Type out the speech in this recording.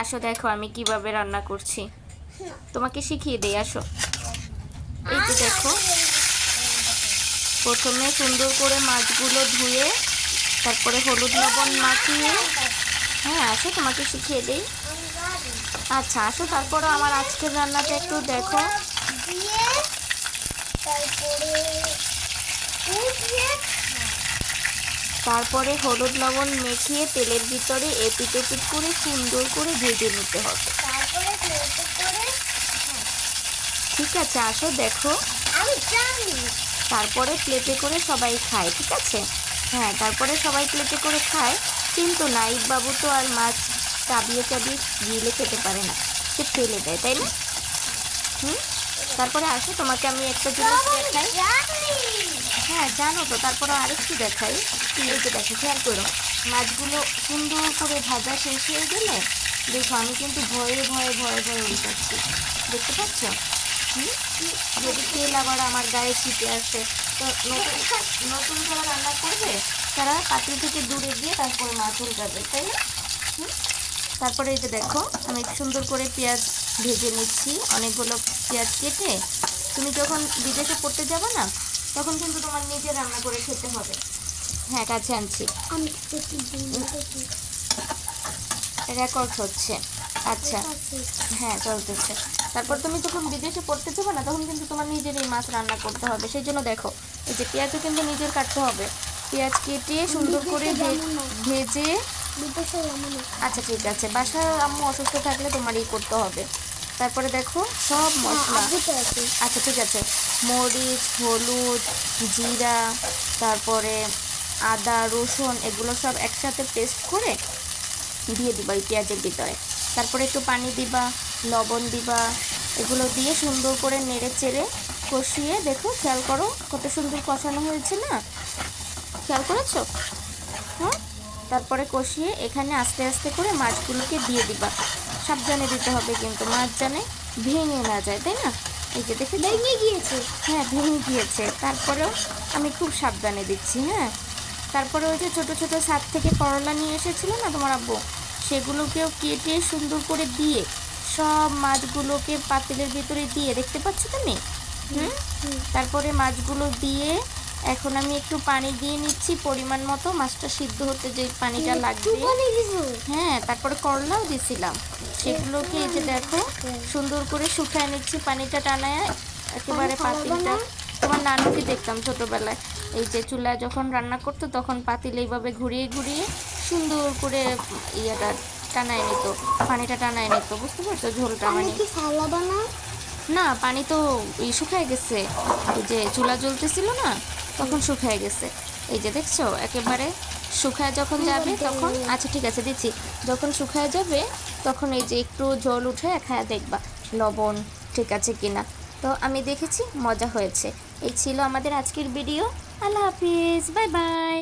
আসো, দেখো আমি কীভাবে রান্না করছি। তোমাকে শিখিয়ে দিই, আসো। এই যে দেখো। প্রথমে সুন্দর করে মাছগুলো ধুয়ে, তারপরে হলুদ লবণ মাখিয়ে হ্যাঁ আসো, তোমাকে শিখিয়ে দিই। আচ্ছা আসো, তারপরে আমার আজকের রান্নাটা একটু দেখো। তারপরে তারপরে হলুদ লবণ মেখিয়ে তেলের ভিতরে এপিট এপিট করে সুন্দর করে ভেজে নিতে হবে। করে ঠিক আছে আসো দেখো। তারপরে প্লেটে করে সবাই খায় ঠিক আছে? হ্যাঁ তারপরে সবাই প্লেটে করে খায় কিন্তু নাইক বাবু তো আর মাছ চাবিয়ে চাবিয়ে গিলে খেতে পারে না। সে ফেলে দেয় তাই না? হুম? তারপরে আসো তোমাকে আমি একটা জিনিস দেখাই। হ্যাঁ জানো তো তারপরে আরেকটু দেখাই। এই যে দেখো খেয়াল করো মাছগুলো সুন্দর করে ভাজা শেষ হয়ে গেলে দেখো আমি কিন্তু ভয়ে ভয়ে ভয়ে ভয়ে উঠে উল্টাচ্ছি। দেখতে পাচ্ছ? হুম? যদি তেল আবার আমার গায়ে ছিটে আসে তো নতুন নতুন যারা রান্না করবে তারা পাত্র থেকে দূরে গিয়ে তারপরে মাছ উল্টাবে তাই না? তারপরে এই যে দেখো আমি সুন্দর করে পেঁয়াজ ভেজে নিচ্ছি। অনেকগুলো পেঁয়াজ কেটে। তুমি যখন বিদেশে পড়তে যাবে না তখন কিন্তু তোমার নিজে রান্না করে খেতে হবে। হ্যাঁ কাছে আনছি। রেকর্ড হচ্ছে। আচ্ছা। হ্যাঁ চলতেছে তারপর তুমি যখন বিদেশে পড়তে যাবে না তখন কিন্তু তোমার নিজের এই মাছ রান্না করতে হবে। সেই জন্য দেখো এই যে পেঁয়াজও কিন্তু নিজের কাটতে হবে। পেঁয়াজ কেটে সুন্দর করে ভেজে আচ্ছা ঠিক আছে। বাসায় আম্মু অসুস্থ থাকলে তোমারই করতে হবে। তারপরে দেখো সব মশলা। আছে। আচ্ছা ঠিক আছে। মরিচ হলুদ জিরা তারপরে আদা রসুন এগুলো সব একসাথে পেস্ট করে দিয়ে দিবা এই পেঁয়াজের ভিতরে। তারপরে একটু পানি দিবা লবণ দিবা এগুলো দিয়ে সুন্দর করে নেড়ে চেড়ে কষিয়ে দেখো খেয়াল করো কত সুন্দর কষানো হয়েছে না? খেয়াল করেছ? হ্যাঁ? তারপরে কষিয়ে এখানে আস্তে আস্তে করে মাছগুলোকে দিয়ে দিবা। সাবধানে দিতে হবে কিন্তু মাছ জানে ভেঙে না যায় তাই না? এই যে দেখে ভেঙে গিয়েছে। হ্যাঁ ভেঙে গিয়েছে। তারপরেও আমি খুব সাবধানে দিচ্ছি হ্যাঁ? তারপরে ওই যে ছোটো ছোটো সাত থেকে করলা নিয়ে এসেছিল না তোমার আব্বু? সেগুলোকেও কেটে সুন্দর করে দিয়ে সব মাছগুলোকে পাতিলের ভিতরে দিয়ে দেখতে পাচ্ছ তুমি? হুম। তারপরে মাছগুলো দিয়ে এখন আমি একটু পানি দিয়ে নিচ্ছি পরিমাণ মতো। মাছটা সিদ্ধ হতে যে পানিটা লাগবে। হ্যাঁ তারপরে করলাও দিছিলাম। সেগুলোকে এই যে দেখো সুন্দর করে শুকায় নিচ্ছি পানিটা টানায়। একেবারে পাতিলটা তোমার নানুকে দেখতাম ছোটবেলায়। এই যে চুলায় যখন রান্না করতো তখন পাতিল এইভাবে ঘুরিয়ে ঘুরিয়ে সুন্দর করে ইয়েটা টানায় নিত পানিটা টানায় নিত। বুঝতে পারছ? ঝোলটা মানে না? না পানি তো শুকায় গেছে। এই যে চুলা জ্বলতেছিল না তখন শুকায় গেছে। এই যে দেখছ, একেবারে শুকায় যখন যাবে তখন আচ্ছা ঠিক আছে, দিচ্ছি। যখন শুকায় যাবে, তখন এই যে একটু জল উঠে খায় দেখবা। লবণ ঠিক আছে কিনা। তো আমি দেখেছি, মজা হয়েছে। এই ছিল আমাদের আজকের ভিডিও। আল্লাহ হাফিজ, বাই বাই।